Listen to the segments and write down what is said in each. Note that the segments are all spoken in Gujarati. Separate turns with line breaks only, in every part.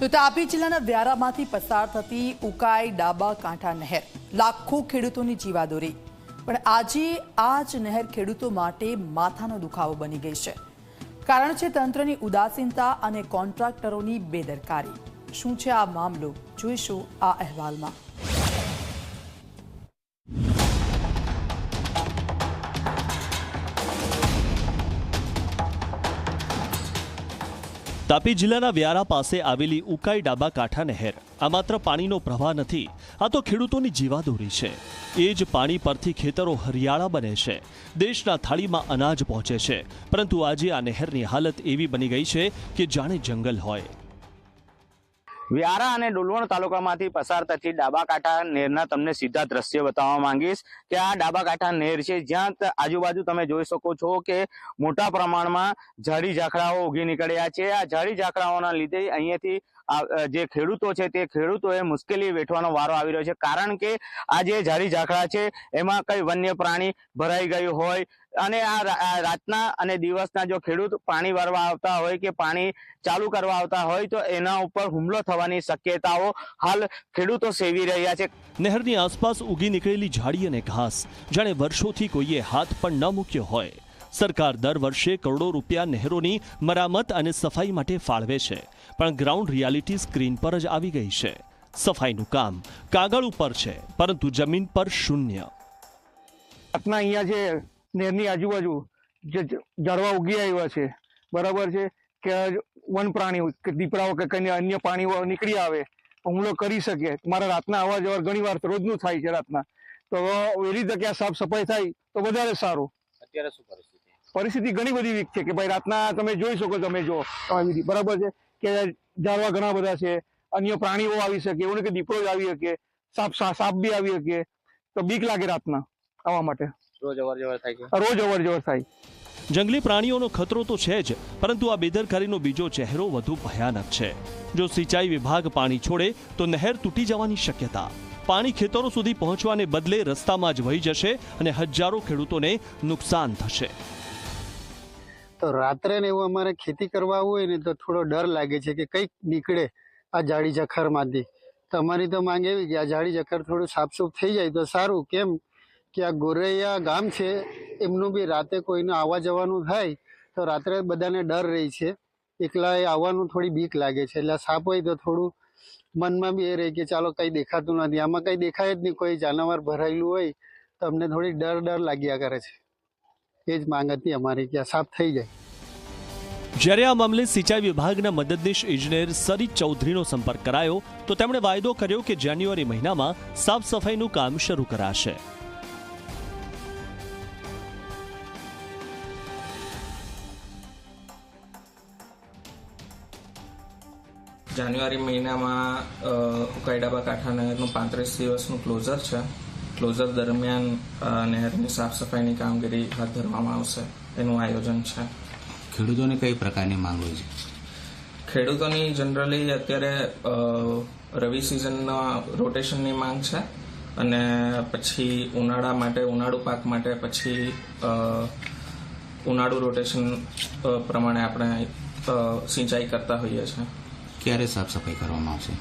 તો તાપી જિલ્લાના વ્યારામાંથી પસાર થતી ઉકાઈ, ડાબા, કાંઠા નહેર લાખો ખેડૂતોની જીવાદોરી. પણ આજે આ જ નહેર ખેડૂતો માટે માથાનો દુખાવો બની ગઈ છે. કારણ છે તંત્રની ઉદાસીનતા અને કોન્ટ્રાક્ટરોની બેદરકારી. શું છે આ મામલો? જોઈશું આ અહેવાલમાં.
તાપી જિલ્લાના વ્યારા પાસે આવેલી ઉકાઈ ડાબા કાંઠા નહેર. આ માત્ર પાણીનો પ્રવાહ નથી, આ તો ખેડૂતોની જીવાદોરી છે. એ જ પાણી પરથી ખેતરો હરિયાળા બને છે. દેશના થાળીમાં અનાજ પહોંચે છે. પરંતુ આજે આ નહેરની હાલત એવી બની ગઈ છે કે જાણે જંગલ હોય.
વ્યારા અને ડોલવણ તાલુકામાંથી પસાર થતી ડાબા કાંઠા નહેરના તમને સીધા દ્રશ્ય બતાવવા માંગીશ કે આ ડાબા કાંઠા નહેર છે, જ્યાં આજુબાજુ તમે જોઈ શકો છો કે મોટા પ્રમાણમાં ઝાડી ઝાખડાઓ ઉગી નીકળ્યા છે. આ ઝાડી ઝાખડાઓના લીધે અહીંયાથી જે ખેડૂતો છે તે ખેડૂતોએ મુશ્કેલી વેઠવાનો વારો આવી રહ્યો છે. કારણ કે આ જે ઝાડી ઝાખડા છે, એમાં કઈ વન્ય પ્રાણી ભરાઈ ગયું હોય અને આ રાતના અને દિવસના જો ખેડૂત પાણી ભરવા આવતા હોય કે પાણી ચાલુ કરવા આવતા હોય તો એના ઉપર હુમલો થવાની શક્યતાઓ હાલ ખેડૂતો સેવી રહ્યા છે.
નહેરની આસપાસ ઉગી નીકળેલી ઝાડી અને ઘાસ જાણે વર્ષોથી કોઈએ હાથ પણ ન મૂક્યો હોય. સરકાર દર વર્ષે કરોડો રૂપિયા નહેરોની મરામત અને સફાઈ માટે ફાળવે છે પણ ગ્રાઉન્ડ રિયાલિટી સ્ક્રીન પર જ આવી ગઈ છે. સફાઈનું કામ કાગળ ઉપર છે પરંતુ જમીન પર શૂન્ય.
અહીંયા જે નહેરની આજુબાજુ જે ઝાડવા ઉગી આવ્યા છે. બરાબર છે? કે વન પ્રાણીઓ કે દીપડાઓ કે કઈ અન્ય પ્રાણીઓ નીકળી આવે હુમલો કરી શકે. મારા રાતના અવાજ જવર ઘણી વાર રોજનું થાય છે રાતના. તો એવી રીતે કે આ સાફ સફાઈ થાય તો વધારે સારું.
અત્યારે શું પરિસ્થિતિ?
પરિસ્થિતિ ઘણી બધી વીક છે કે ભાઈ રાતના તમે જોઈ શકો તમે જો બરાબર છે? કે ઝાડવા ઘણા બધા છે અન્ય પ્રાણીઓ આવી શકે એવું કે દીપડો જ આવી શકે સાપ સાપ બી આવી શકે. તો બીક લાગે રાતના આવવા માટે.
રોજ અવર જવર થાય છે.
રોજ અવર જવર થાય.
જંગલી પ્રાણીઓનો ખતરો તો છે જ પરંતુ આ બેદરકારીનો બીજો ચહેરો વધુ ભયાનક છે. જો સિંચાઈ વિભાગ પાણી છોડે તો નહેર તૂટી જવાની શક્યતા. પાણી ખેતરો સુધી પહોંચવાને બદલે રસ્તામાં જ વહી જશે અને હજારો ખેડૂતોને નુકસાન થશે.
તો રાત્રે ને એવું અમારે ખેતી કરવા હોય ને તો થોડો ડર લાગે છે કે કંઈક નીકળે આ જાડી જખરમાંથી. માંથી તમારી તો માંગ એવી કે આ જાડી જખર થોડું સાફસૂફ થઈ જાય તો સારું. કેમ? કે આ ગોરૈયા ગામ છે, એમનું બી રાતે કોઈને આવવા જવાનું થાય, તો રાત્રે બધાને ડર રહી છે. એકલા એ આવવાનું થોડી બીક લાગે છે, એટલે સાપ હોય તો થોડું મનમાં બી એ રહે કે ચાલો કંઈ દેખાતું નથી. આમાં કંઈ દેખાય જ નહીં, કોઈ જાનવર ભરાયેલું હોય, તો અમને થોડી ડર ડર લાગ્યા કરે છે. એ જ માંગ હતી અમારી કે આ સાફ થઈ જાય.
જ્યારે આ મામલે સિંચાઈ વિભાગના મદદનીશ ઇજનેર સરી ચૌધરીનો સંપર્ક કરાયો, તો તેમણે વાયદો કર્યો કે જાન્યુઆરી મહિનામાં સાફ સફાઈનું કામ શરૂ કરાશે.
જાન્યુઆરી મહિનામાં અ, ઉકાઈડાબા કાંઠા નહેરનું પાંત્રીસ દિવસનું ક્લોઝર છે. ક્લોઝર દરમિયાન નહેરની સાફ સફાઈની કામગીરી હાથ ધરવામાં આવશે. એનું આયોજન છે.
ખેડૂતોને કઈ પ્રકારની માંગ હોય છે?
ખેડૂતોની જનરલી અત્યારે રવિ સિઝનના રોટેશનની માંગ છે અને પછી ઉનાળા માટે ઉનાળુ પાક માટે પછી ઉનાળુ રોટેશન પ્રમાણે આપણે સિંચાઈ કરતા હોઈએ છીએ.
ક્યારે સાફ સફાઈ કરવામાં આવશે?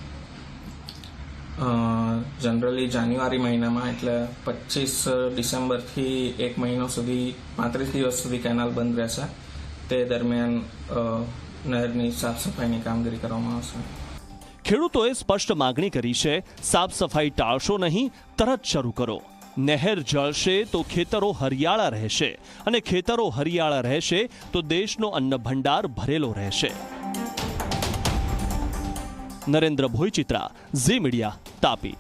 જનરલી જાન્યુઆરી મહિનામાં એટલે પચીસ ડિસેમ્બરથી એક મહિનો સુધી પાંત્રીસ દિવસ સુધી કેનાલ બંધ રહેશે. તે દરમિયાન નહેરની સાફ સફાઈની કામગીરી કરવામાં આવશે.
ખેડૂતોએ સ્પષ્ટ માગણી કરી છે સાફ સફાઈ ટાળશો નહીં તરત શરૂ કરો. નહેર જળશે તો ખેતરો હરિયાળા રહેશે અને ખેતરો હરિયાળા રહેશે તો દેશનો અન્ન ભંડાર ભરેલો રહેશે. નરેન્દ્ર ભોઈચિત્રા ઝી મીડિયા તાપી